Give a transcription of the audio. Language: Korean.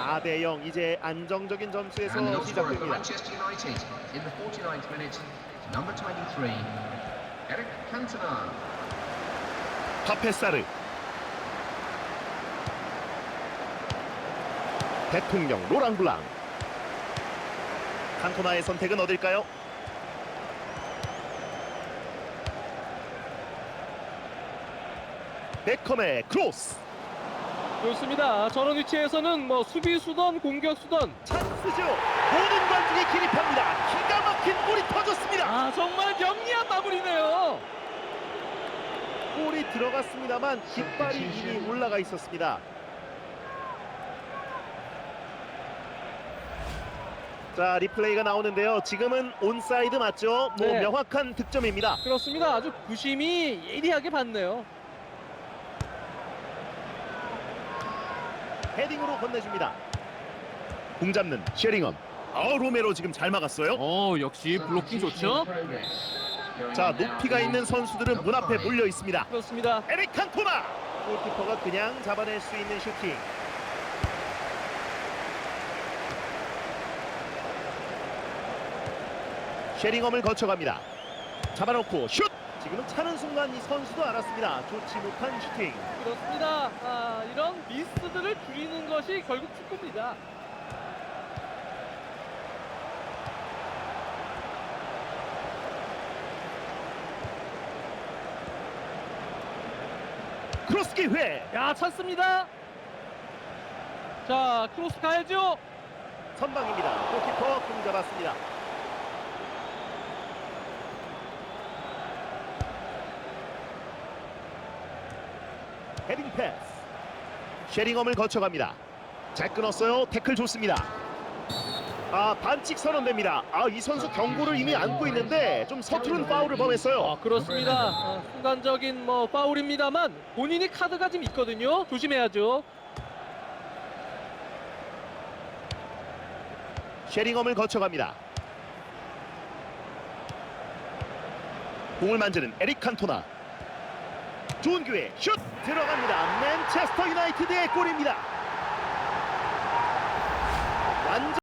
4대 0 이제 안정적인 점수에서 시작됩니다. Manchester United in the 49th minute, number 23, Eric Cantona. 파페사르 대통령 로랑블랑 칸토나의 선택은 어딜까요? 베컴의 크로스 좋습니다. 저런 위치에서는 뭐 수비수던 공격수던 찬스죠 모든 관중이 기립합니다 기가 막힌 골이 터졌습니다 아 정말 영리한 마무리네요. 골이 들어갔습니다만 깃발이 이미 올라가 있었습니다 자 리플레이가 나오는데요 지금은 온사이드 맞죠? 뭐 네. 명확한 득점입니다 그렇습니다. 아주 부심이 예리하게 봤네요. 헤딩으로 건네줍니다. 공 잡는 쉐링엄. 아 로메로 지금 잘 막았어요. 어 역시 블로킹 좋죠. 자 높이가 있는 선수들은 문 앞에 몰려 있습니다. 그렇습니다. 에릭 칸토나 골키퍼가 그냥 잡아낼 수 있는 슈팅. 쉐링엄을 거쳐갑니다. 잡아놓고 슛. 지금은 차는 순간 이 선수도 알았습니다. 좋지 못한 슈팅. 그렇습니다. 아, 이런 미스들을 줄이는 것이 결국 축구입니다. 크로스 기회. 야 찬스입니다. 자 크로스 가야죠. 선방입니다. 골키퍼 공 잡았습니다. 헤딩 패스. 쉐링엄을 거쳐갑니다. 잘 끊었어요. 태클 좋습니다. 아 반칙 선언됩니다. 아 이 선수 경고를 이미 안고 있는데 좀 서투른 파울을 범했어요. 아, 그렇습니다. 아, 순간적인 뭐 파울입니다만 본인이 카드가 지금 있거든요. 조심해야죠. 쉐링엄을 거쳐갑니다. 공을 만지는 에릭 칸토나. 좋은 기회 슛 들어갑니다. 맨체스터 유나이티드의 골입니다. 완전